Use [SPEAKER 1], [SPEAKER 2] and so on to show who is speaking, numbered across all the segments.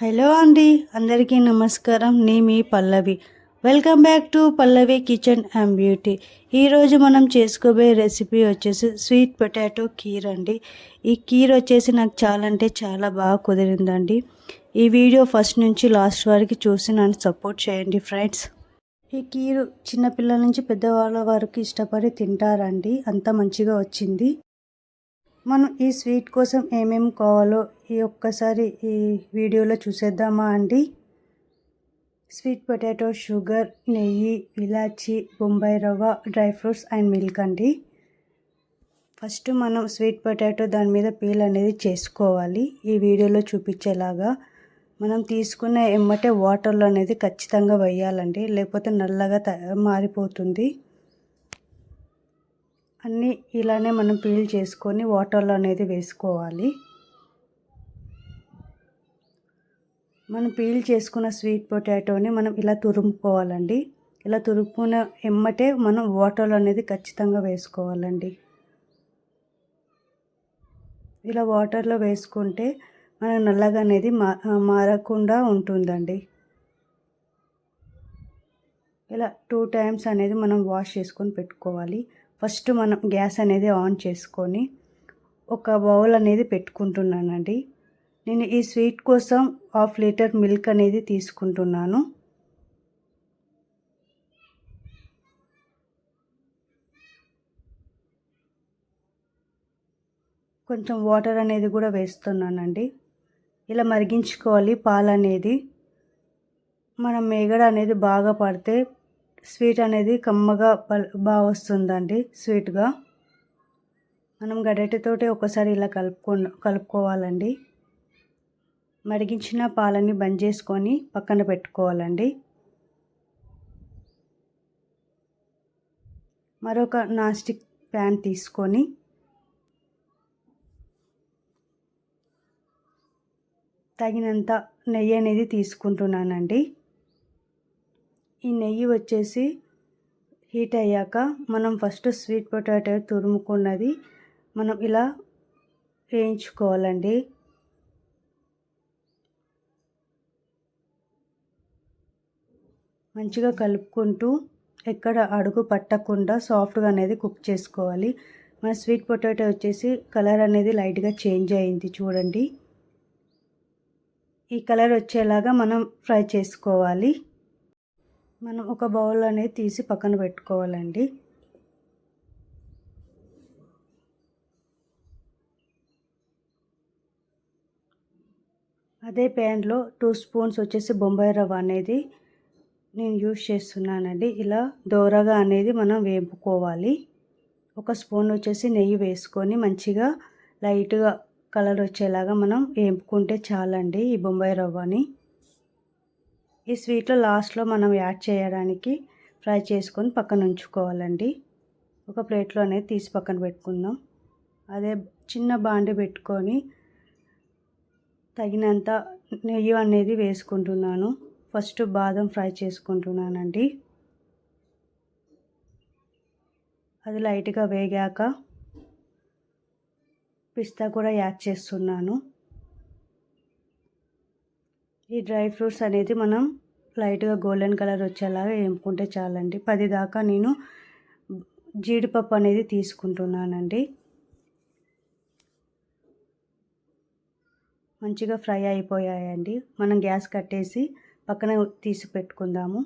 [SPEAKER 1] Hello అండి అందరికీ నమస్కారం. నేను మీ Pallavi. Welcome back to Pallavi kitchen and beauty. ఈరోజు మనం చేసుకోబోయే రెసిపీ వచ్చేసి స్వీట్ పొటాటో కీర్ అండి. ఈ కీర్ వచ్చేసి నాకు చాలా అంటే చాలా బాగా కుదిరిందండి. ఈ వీడియో ఫస్ట్ నుంచి లాస్ట్ వరకు చూసి నన్ను సపోర్ట్ చేయండి ఫ్రెండ్స్. ఈ కీరు చిన్నపిల్లల నుంచి పెద్దవాళ్ళ వరకు ఇష్టపడి తింటారండి. అంత మంచిగా వచ్చింది. మనం ఈ స్వీట్ కోసం ఏమేమి కావాలో ఈ ఒక్కసారి ఈ వీడియోలో చూసేద్దామా అండి? స్వీట్ పొటాటో షుగర్ నెయ్యి ఇలాచి బొంబాయి రవ్వ డ్రై ఫ్రూట్స్ అండ్ మిల్క్ అండి. ఫస్ట్ మనం స్వీట్ పొటాటో దాని మీద పీల్ అనేది చేసుకోవాలి. ఈ వీడియోలో చూపించేలాగా మనం తీసుకున్న ఎమ్మటే వాటర్లో అనేది ఖచ్చితంగా వేయాలండి. లేకపోతే నల్లగా మారిపోతుంది. అన్నీ ఇలానే మనం పీల్ చేసుకొని వాటర్లో అనేది వేసుకోవాలి. మనం పీల్ చేసుకున్న స్వీట్ పొటాటోని మనం ఇలా తురుముకోవాలండి. ఇలా తురుముకున్న ఎమ్మటే మనం వాటర్లో అనేది ఖచ్చితంగా వేసుకోవాలండి. ఇలా వాటర్లో వేసుకుంటే మన నల్లగా అనేది మా మారకుండా ఉంటుందండి. ఇలా టూ టైమ్స్ అనేది మనం వాష్ చేసుకొని పెట్టుకోవాలి. ఫస్ట్ మనం గ్యాస్ అనేది ఆన్ చేసుకొని ఒక బౌల్ అనేది పెట్టుకుంటున్నానండి. నేను ఈ స్వీట్ కోసం హాఫ్ లీటర్ మిల్క్ అనేది తీసుకుంటున్నాను. కొంచెం వాటర్ అనేది కూడా వేస్తున్నానండి. ఇలా మరిగించుకోవాలి పాలు అనేది మనం మేగడ అనేది బాగా పడితే స్వీట్ అనేది కమ్మగా బాగా వస్తుందండి స్వీట్గా. మనం గడటతోటి ఒకసారి ఇలా కలుపుకో కలుపుకోవాలండి. మరిగించిన పాలని బంద్ చేసుకొని పక్కన పెట్టుకోవాలండి. మరొక నాస్టిక్ ప్యాన్ తీసుకొని తగినంత నెయ్యి అనేది తీసుకుంటున్నానండి. ఈ నెయ్యి వచ్చేసి హీట్ అయ్యాక మనం ఫస్ట్ స్వీట్ పొటాటో తురుముకున్నది మనం ఇలా వేయించుకోవాలండి. మంచిగా కలుపుకుంటూ ఎక్కడ అడుగు పట్టకుండా సాఫ్ట్గా అనేది కుక్ చేసుకోవాలి. మన స్వీట్ పొటాటో వచ్చేసి కలర్ అనేది లైట్గా చేంజ్ అయింది చూడండి. ఈ కలర్ వచ్చేలాగా మనం ఫ్రై చేసుకోవాలి. మనం ఒక బౌల్ అనేది తీసి పక్కన పెట్టుకోవాలండి. అదే ప్యాన్లో టూ స్పూన్స్ వచ్చేసి బొంబాయి రవ్వ అనేది నేను యూజ్ చేస్తున్నానండి. ఇలా దోరగా అనేది మనం వేపుకోవాలి. ఒక స్పూన్ వచ్చేసి నెయ్యి వేసుకొని మంచిగా లైట్గా కలర్ వచ్చేలాగా మనం వేపుకుంటే చాలండి ఈ బొంబాయి రవ్వని. ఈ స్వీట్లో లాస్ట్లో మనం యాడ్ చేయడానికి ఫ్రై చేసుకొని పక్కన ఉంచుకోవాలండి. ఒక ప్లేట్లో అనేది తీసి పక్కన పెట్టుకుందాం. అదే చిన్న బాండి పెట్టుకొని తగినంత నెయ్యి అనేది వేసుకుంటున్నాను. ఫస్ట్ బాదం ఫ్రై చేసుకుంటున్నానండి. అది లైట్గా వేగాక పిస్తా కూడా యాడ్ చేస్తున్నాను. ఈ డ్రై ఫ్రూట్స్ అనేది మనం లైట్గా గోల్డెన్ కలర్ వచ్చేలాగా వేపుకుంటే చాలండి. పది దాకా నేను జీడిపప్పు అనేది తీసుకుంటున్నానండి. మంచిగా ఫ్రై అయిపోయాయండి. మనం గ్యాస్ కట్టేసి పక్కన తీసి పెట్టుకుందాము.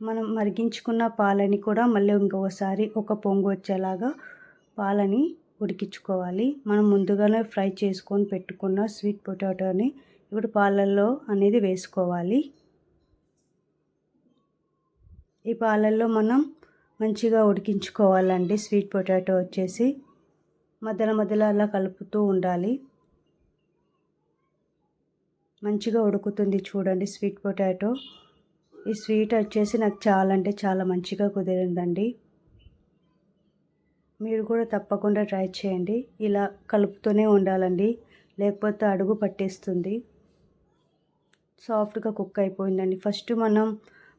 [SPEAKER 1] మనం మరిగించుకున్న పాలని కూడా మళ్ళీ ఇంకొకసారి ఒక పొంగు వచ్చేలాగా పాలని ఉడికించుకోవాలి. మనం ముందుగానే ఫ్రై చేసుకొని పెట్టుకున్న స్వీట్ పొటాటోని ఇప్పుడు పాలల్లో అనేది వేసుకోవాలి. ఈ పాలల్లో మనం మంచిగా ఉడికించుకోవాలండి. స్వీట్ పొటాటో వచ్చేసి మధ్యలో మధ్యలో అలా కలుపుతూ ఉండాలి. మంచిగా ఉడుకుతుంది చూడండి స్వీట్ పొటాటో. ఈ స్వీట్ వచ్చేసి నాకు చాలా అంటే చాలా మంచిగా కుదిరిందండి. మీరు కూడా తప్పకుండా ట్రై చేయండి. ఇలా కలుపుతూనే ఉండాలండి. లేకపోతే అడుగు పట్టేస్తుంది. సాఫ్ట్గా కుక్ అయిపోయిందండి. ఫస్ట్ మనం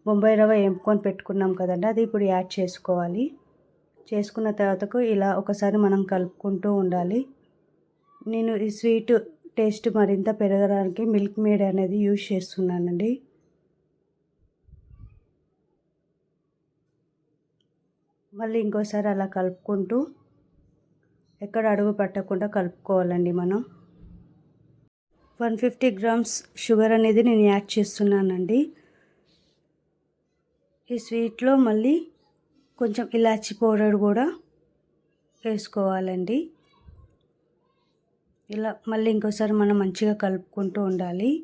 [SPEAKER 1] బొంబాయి రవ్వ ఎంపుకొని పెట్టుకున్నాం కదండి. అది ఇప్పుడు యాడ్ చేసుకోవాలి. చేసుకున్న తర్వాతకు ఇలా ఒకసారి మనం కలుపుకుంటూ ఉండాలి. నేను ఈ స్వీట్ టేస్ట్ మరింత పెరగడానికి మిల్క్ మేడ్ అనేది యూజ్ చేస్తున్నానండి. మళ్ళీ ఇంకోసారి అలా కలుపుకుంటూ ఎక్కడ అడుగు పట్టకుండా కలుపుకోవాలండి మనం. వన్ ఫిఫ్టీ గ్రామ్స్ షుగర్ అనేది నేను యాడ్ చేస్తున్నానండి. ఈ స్వీట్లో మళ్ళీ కొంచెం ఇలాచి పౌడర్ కూడా వేసుకోవాలండి. ఇలా మళ్ళీ ఇంకోసారి మనం మంచిగా కలుపుకుంటూ ఉండాలి.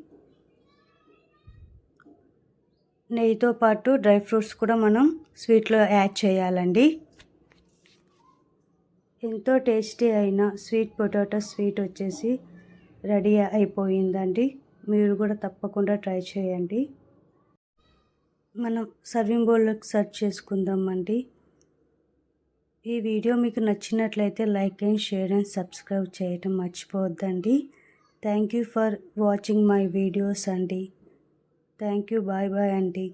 [SPEAKER 1] నెయ్యితో పాటు డ్రై ఫ్రూట్స్ కూడా మనం స్వీట్లో యాడ్ చేయాలండి. ఎంతో టేస్టీ అయిన స్వీట్ పొటాటో స్వీట్ వచ్చేసి రెడీ అయిపోయిందండి. మీరు కూడా తప్పకుండా ట్రై చేయండి. మనం సర్వింగ్ బౌల్లోకి సర్వ్ చేసుకుందామండి. ఈ వీడియో మీకు నచ్చినట్లయితే like and share and subscribe చేయటం మర్చిపోవద్దండి. Thank you for watching my videos అండి. థ్యాంక్ యూ బాయ్ బాయ్ అండి